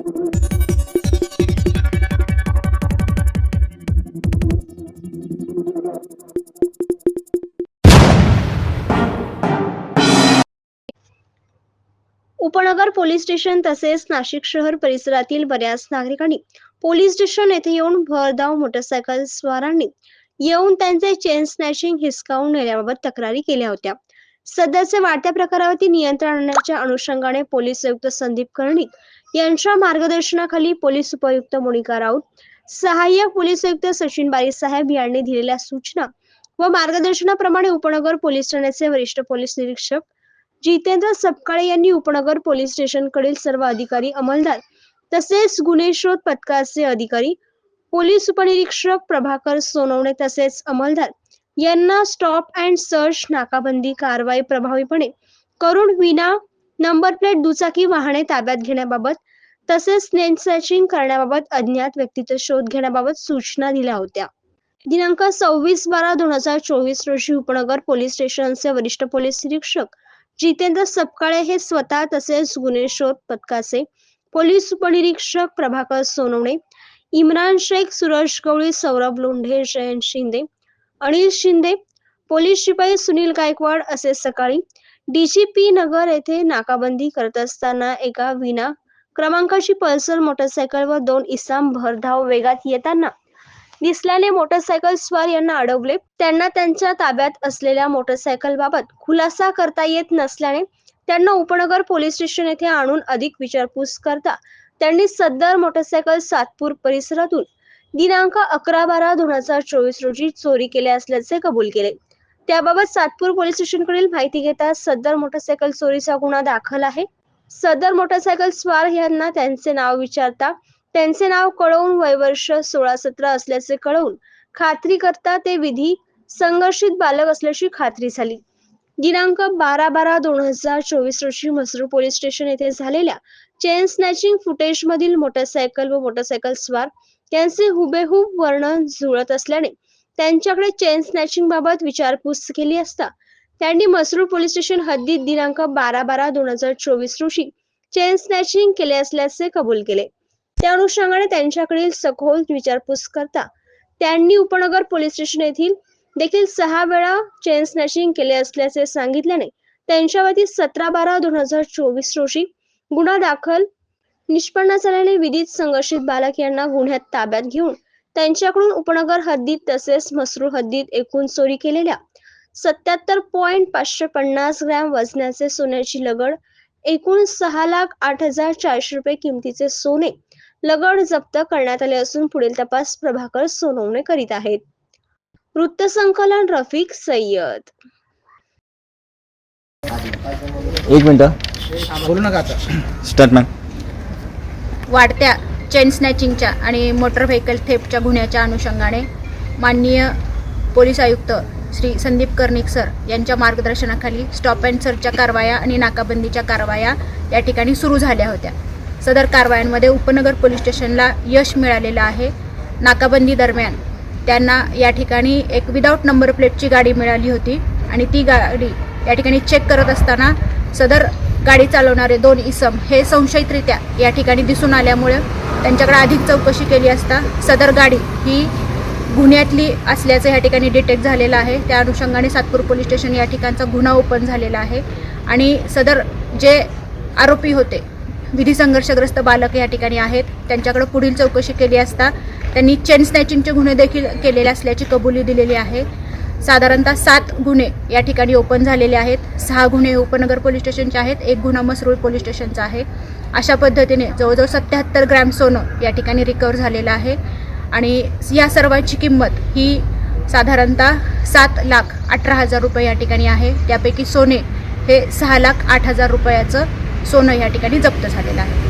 उपनगर police station तसेच नाशिक शहर परिसरातील बऱ्याच नागरिकांनी पोलीस स्टेशन येथे येऊन भरधाव मोटरसायकल स्वारांनी येऊन त्यांचे चेन स्नॅचिंग हिसकावून नेल्याबाबत तक्रारी केल्या होत्या. सध्याच्या वाढत्या प्रकारावरती नियंत्रण आणण्याच्या अनुषंगाने पोलीस आयुक्त संदीप कर्णिक यांच्या मार्गदर्शनाखाली पोलीस उपयुक्त मोनिका राऊत सहाय्यक पोलीस आयुक्त सचिन बारी साहेब यांनी दिलेल्या सूचना व मार्गदर्शनाप्रमाणे उपनगर पोलीस ठाण्याचे वरिष्ठ पोलीस निरीक्षक जितेंद्र सपकाळे यांनी उपनगर पोलीस स्टेशनकडील सर्व अधिकारी अंमलदार तसेच गुन्हे शोध पथकाचे अधिकारी पोलीस उपनिरीक्षक प्रभाकर सोनवणे तसेच अंमलदार यांना स्टॉप अँड सर्च नाकाबंदी कारवाई प्रभावीपणे करून विना नंबर प्लेट दुचाकी वाहने ताब्यात घेण्याबाबत तसेच नेम सर्चिंग करण्याबाबत अज्ञात व्यक्तीचा शोध घेण्याबाबत सूचना दिल्या होत्या. दिनांक सव्वीस बारा दोन हजार चोवीस रोजी उपनगर पोलीस स्टेशनचे वरिष्ठ पोलीस निरीक्षक जितेंद्र सपकाळे हे स्वतः तसेच गुन्हे शोध पथकाचे पोलीस उपनिरीक्षक प्रभाकर सोनवणे इम्रान शेख सुरज गवळी सौरभ लोंढे जयंत शिंदे अनिल शिंदे पोलीस शिपाई सुनील गायकवाड असे सकाळी डीजीपी नगर येथे नाकाबंदी करत असताना एका विना क्रमांकाची पल्सर मोटरसायकल व दोन इसाम भरधाव वेगात येताना दिसल्याने मोटरसायकल स्वार यांना अडवले. त्यांना त्यांच्या ताब्यात असलेल्या मोटरसायकल बाबत खुलासा करता येत नसल्याने त्यांना उपनगर पोलीस स्टेशन येथे आणून अधिक विचारपूस करता त्यांनी सदर मोटरसायकल सातपूर परिसरातून दिनांक अकरा बारा दोन हजार चोवीस रोजी चोरी केल्या असल्याचे कबूल केले. त्याबाबत सातपूर पोलीस स्टेशनकडील माहिती घेता सदर मोटरसायकल चोरीचा गुन्हा दाखल आहे. सदर मोटरसायकल स्वार यांना त्यांचे नाव विचारता त्यांचे नाव कळवून वयवर्ष सोळा सतरा असल्याचे कळवून खात्री करता ते विधी संघर्षित बालक असल्याची खात्री झाली. दिनांक बारा बारा दोन हजार चोवीस रोजी मसरूळ पोलीस स्टेशन येथे झालेल्या चेन स्नॅचिंग फुटेज मधील मोटरसायकल व मोटरसायकल स्वार यांचे हुबेहूब वर्णन जुळत असल्याने त्यांच्याकडे चेन स्नॅचिंग बाबत विचारपूस केली असता. त्यांनी मसरूळ पोलीस स्टेशन हद्दीत दिनांक बारा बारा दोन हजार चोवीस रोजी चेन स्नॅचिंग केले असल्याचे कबूल केले. त्या अनुषंगाने त्यांच्याकडील सखोल विचारपूस करता. त्यांनी उपनगर पोलीस स्टेशन येथील देखील सहा वेळा चेन स्नॅचिंग केले असल्याचे सांगितल्याने त्यांच्यावरती सतरा बारा दोन हजार चोवीस रोजी गुन्हा दाखल. निष्पन्न झाल्याने विधित संघर्षित बालक यांना गुन्ह्यात ताब्यात घेऊन त्यांच्याकडून उपनगर हद्दीत तसेच मसरूळ हद्दीत एकूण चोरी केलेल्या सत्याहत्तर पॉइंट पाचशे पन्नास ग्रॅम वजनाचे सोन्याची लगड एकूण सहा लाख आठ हजार चारशे रुपये किमतीचे सोने लगड जप्त करण्यात आले असून पुढील तपास प्रभाकर सोनवणे करीत आहेत. वृत्तसंकलन रफिक सय्यद. एक मिनटं. बोलू नका आता. स्टार्टमॅन वाढत्या. चेन स्नॅचिंगच्या आणि मोटर व्हेकल थेपच्या गुन्ह्याच्या अनुषंगाने माननीय पोलीस आयुक्त श्री संदीप कर्णिक सर यांच्या मार्गदर्शनाखाली स्टॉप अँड सर्चच्या कारवाया आणि नाकाबंदीच्या कारवाया या ठिकाणी सुरू झाल्या होत्या. सदर कारवायांमध्ये उपनगर पोलीस स्टेशनला यश मिळालेलं आहे. नाकाबंदी दरम्यान त्यांना या ठिकाणी एक विदाऊट नंबर प्लेटची गाडी मिळाली होती आणि ती गाडी या ठिकाणी चेक करत असताना सदर गाडी चालवणारे दोन इसम हे संशयितरित्या या ठिकाणी दिसून आल्यामुळे त्यांच्याकडे अधिक चौकशी केली असता सदर गाडी ही गुन्ह्यातली असल्याचं या ठिकाणी डिटेक्ट झालेलं आहे. त्या अनुषंगाने सातपूर पोलीस स्टेशन या ठिकाणचा गुन्हा ओपन झालेला आहे. आणि सदर जे आरोपी होते विधी संघर्षग्रस्त बालक या ठिकाणी आहेत. त्यांच्याकडे पुढील चौकशी केली असता त्यांनी चेन स्नॅचिंगचे गुन्हे देखील केलेले असल्याची कबुली दिलेली आहे. साधारणतः सात गुन्हे या ठिकाणी ओपन झालेले आहेत. सहा गुन्हे उपनगर पोलीस स्टेशनचे आहेत एक गुन्हा मसरूळ पोलीस स्टेशनचा आहे. अशा पद्धतीने जवळजवळ सत्याहत्तर ग्रॅम सोनं या ठिकाणी रिकवर झालेलं आहे. आणि या सर्वांची किंमत ही साधारणतः सात लाख अठरा हजार रुपये या ठिकाणी आहे. त्यापैकी सोने हे सहा लाख आठ हजार रुपयाचं सोनं या ठिकाणी जप्त झालेलं आहे.